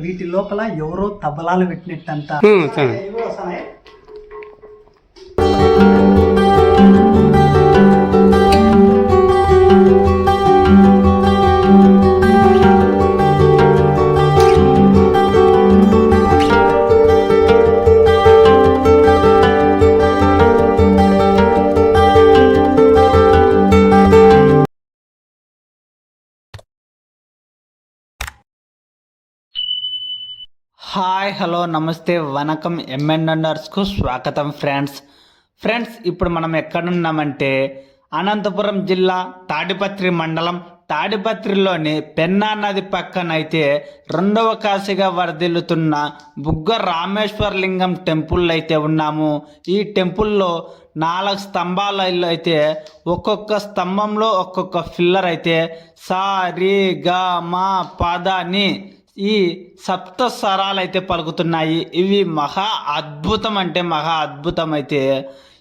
వీటి లోపల ఎవరో తబలాలు పెట్టినట్టంత హాయ్ హలో నమస్తే వనకం ఎంఎన్ఎన్ఆర్స్కు స్వాగతం ఫ్రెండ్స్. ఫ్రెండ్స్ ఇప్పుడు మనం ఎక్కడున్నామంటే అనంతపురం జిల్లా తాడిపత్రి మండలం. తాడిపత్రిలోని పెన్నా నది పక్కన అయితే రెండవ కాశీగా వరదిల్లుతున్న బుగ్గ రామేశ్వర లింగం టెంపుల్ అయితే ఉన్నాము. ఈ టెంపుల్లో నాలుగు స్తంభాలలో అయితే ఒక్కొక్క స్తంభంలో ఒక్కొక్క ఫిల్లర్ అయితే సా రి మా పద అని ఈ సప్త స్వరాలు అయితే పలుకుతున్నాయి. ఇవి మహా అద్భుతం అంటే మహా అద్భుతం అయితే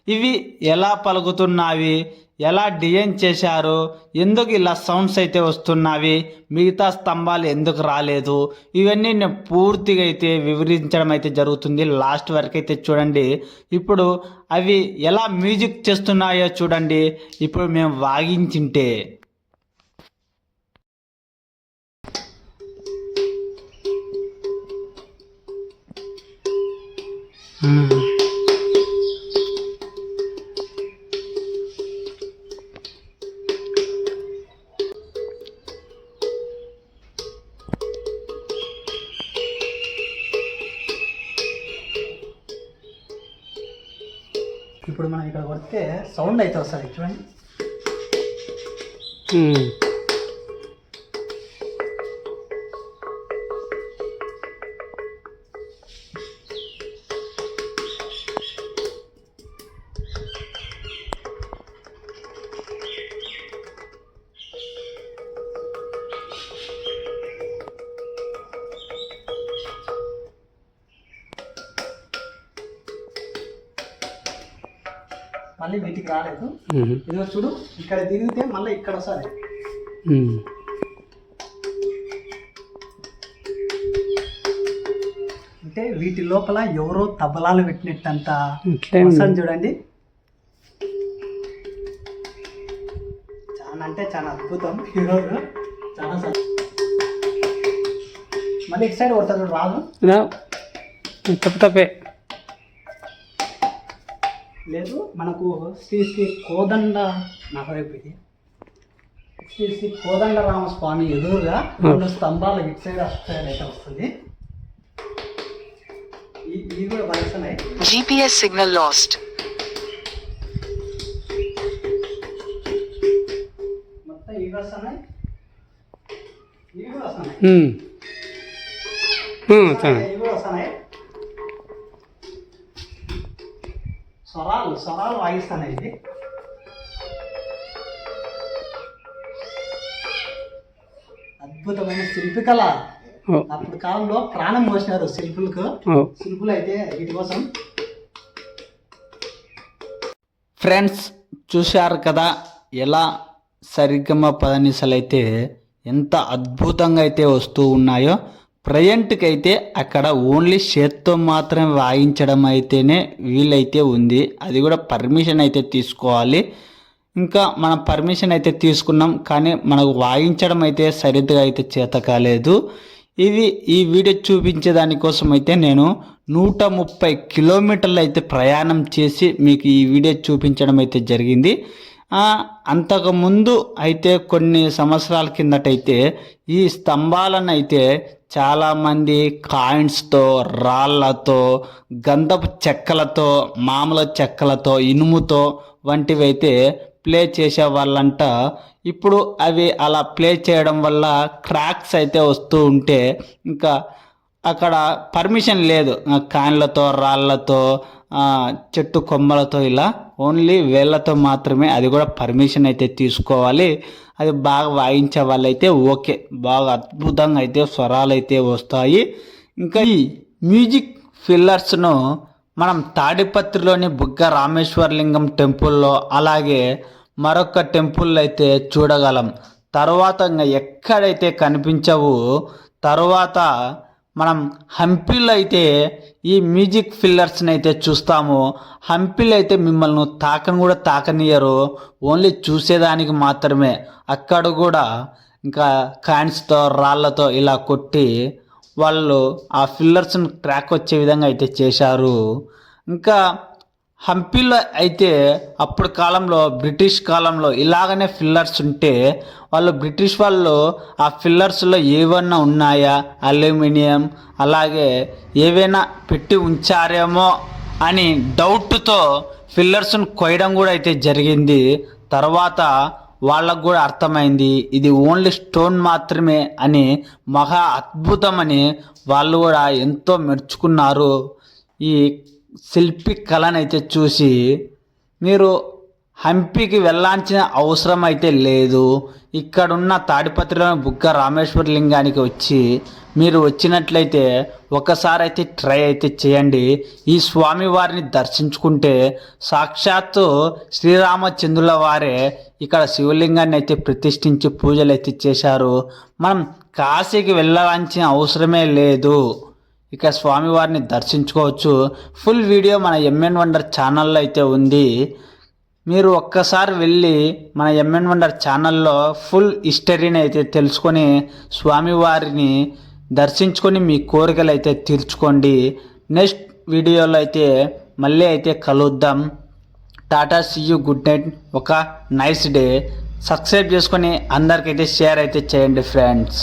ఇవి ఎలా పలుకుతున్నావి? ఎలా డిజైన్ చేశారు? ఎందుకు ఇలా సౌండ్స్ అయితే వస్తున్నావి? మిగతా స్తంభాలు ఎందుకు రాలేదు? ఇవన్నీ నేను పూర్తిగా అయితే వివరించడం అయితే జరుగుతుంది. లాస్ట్ వరకు అయితే చూడండి. ఇప్పుడు అవి ఎలా మ్యూజిక్ చేస్తున్నాయో చూడండి. ఇప్పుడు మేము వాగించింటే ఇప్పుడు మనం ఇక్కడ కొడితే సౌండ్ అయితే వస్తుంది చూడండి. మళ్ళీ వీటికి రాలేదు. ఇదిగో చూడు ఇక్కడ దిగితే మళ్ళీ ఇక్కడ వస్తుంది. అంటే వీటి లోపల ఎవరో తబలాలు పెట్టినట్టంత. వస్తుంది చూడండి చాలా అంటే చాలా అద్భుతం ఈరోజు చాలా మళ్ళీ ఇటు సైడ్ కొడతాడు రాదు. తప్పు తప్పే లేదు మనకు శ్రీ శ్రీ కోదండ నా వైపు ఇది. శ్రీ శ్రీ కోదండ రామస్వామి ఎదురుగా రెండు స్తంభాలు ఇటు సైడ్ అటు సైడ్ అయితే వస్తుంది. ఈ- ఇవి కూడా వస్తున్నాయి GPS signal lost. మొత్తం ఇవి వస్తున్నాయి. ఇవి కూడా వస్తున్నాయి. ఇవి కూడా వస్తున్నాయి. స్వరాలు స్వరాలు వాయిస్తున్నాయి ఇది. అద్భుతమైన శిల్పికళ. అప్పుడు కాలంలో ప్రాణం పోసినారు శిల్పులకు. శిల్పులు అయితే వీటి కోసం. ఫ్రెండ్స్ చూశారు కదా ఎలా సరిగమ పదనిసలు అయితే ఎంత అద్భుతంగా అయితే వస్తూ ఉన్నాయో. ప్రజెంట్కి అయితే అక్కడ ఓన్లీ చేత్తో మాత్రమే వాయించడం అయితేనే వీలైతే ఉంది. అది కూడా పర్మిషన్ అయితే తీసుకోవాలి. ఇంకా మనం పర్మిషన్ అయితే తీసుకున్నాం కానీ మనకు వాయించడం అయితే సరిగ్గా అయితే చేత కాలేదు. ఇది ఈ వీడియో చూపించే దానికోసం అయితే నేను నూట ముప్పై కిలోమీటర్లు అయితే ప్రయాణం చేసి మీకు ఈ వీడియో చూపించడం అయితే జరిగింది. అంతకుముందు అయితే కొన్ని సంవత్సరాల కిందటైతే ఈ స్తంభాలను అయితే చాలామంది కాయిన్స్తో రాళ్ళతో గంధపు చెక్కలతో మామూలు చెక్కలతో ఇనుముతో వంటివి అయితే ప్లే చేసే వాళ్ళంట ఇప్పుడు అవి అలా ప్లే చేయడం వల్ల క్రాక్స్ అయితే వస్తూ ఉంటే ఇంకా అక్కడ పర్మిషన్ లేదు. కాన్లతో రాళ్ళతో చెట్టు కొమ్మలతో ఇలా ఓన్లీ వేళ్ళతో మాత్రమే అది కూడా పర్మిషన్ అయితే తీసుకోవాలి. అది బాగా వాయించే వాళ్ళైతే ఓకే. బాగా అద్భుతంగా అయితే స్వరాలు అయితే వస్తాయి. ఇంకా ఈ మ్యూజిక్ ఫిల్లర్స్ను మనం తాడిపత్రిలోని బుగ్గ రామేశ్వరలింగం టెంపుల్లో అలాగే మరొక టెంపుల్ అయితే చూడగలం. తర్వాత ఇంకా ఎక్కడైతే కనిపించవు తర్వాత మనం హంపీలో అయితే ఈ మ్యూజిక్ ఫిల్లర్స్ని అయితే చూస్తాము హంపీలో అయితే మిమ్మల్ని తాకని కూడా తాకనియరు ఓన్లీ చూసేదానికి మాత్రమే. అక్కడ కూడా ఇంకా కాయిన్స్తో రాళ్ళతో ఇలా కొట్టి వాళ్ళు ఆ ఫిల్లర్స్ని ట్రాక్ వచ్చే విధంగా అయితే చేశారు. ఇంకా హంపీలో అయితే అప్పుడు కాలంలో బ్రిటిష్ కాలంలో ఇలాగనే ఫిల్లర్స్ ఉంటే వాళ్ళు బ్రిటిష్ వాళ్ళు ఆ ఫిల్లర్స్లో ఏవైనా ఉన్నాయా? అల్యూమినియం అలాగే ఏవైనా పెట్టి ఉంచారేమో అని డౌట్తో ఫిల్లర్స్ను కొయ్యడం కూడా అయితే జరిగింది. తర్వాత వాళ్ళకు కూడా అర్థమైంది ఇది ఓన్లీ స్టోన్ మాత్రమే అని మహా అద్భుతమని వాళ్ళు కూడా ఎంతో మెచ్చుకున్నారు. ఈ శిల్పి కళనైతే చూసి మీరు హంపికి వెళ్ళాల్సిన అవసరం అయితే లేదు. ఇక్కడున్న తాడిపత్రిలోని బుగ్గ రామేశ్వర లింగానికి వచ్చి మీరు వచ్చినట్లయితే ఒకసారి అయితే ట్రై అయితే చేయండి. ఈ స్వామివారిని దర్శించుకుంటే సాక్షాత్తు శ్రీరామచంద్రుల వారే ఇక్కడ శివలింగాన్ని అయితే ప్రతిష్ఠించి పూజలు అయితే చేశారు. మనం కాశీకి వెళ్ళాల్సిన అవసరమే లేదు. ఇక స్వామివారిని దర్శించుకోవచ్చు. ఫుల్ వీడియో మన ఎంఎన్ వండర్ ఛానల్లో అయితే ఉంది. మీరు ఒక్కసారి వెళ్ళి మన ఎంఎన్ వండర్ ఛానల్లో ఫుల్ హిస్టరీని అయితే తెలుసుకొని స్వామివారిని దర్శించుకొని మీ కోరికలు అయితే తీర్చుకోండి. నెక్స్ట్ వీడియోలో అయితే మళ్ళీ అయితే కలుద్దాం. Tata see you good night ఒక నైస్ డే సబ్స్క్రైబ్ చేసుకొని అందరికైతే షేర్ అయితే చేయండి ఫ్రెండ్స్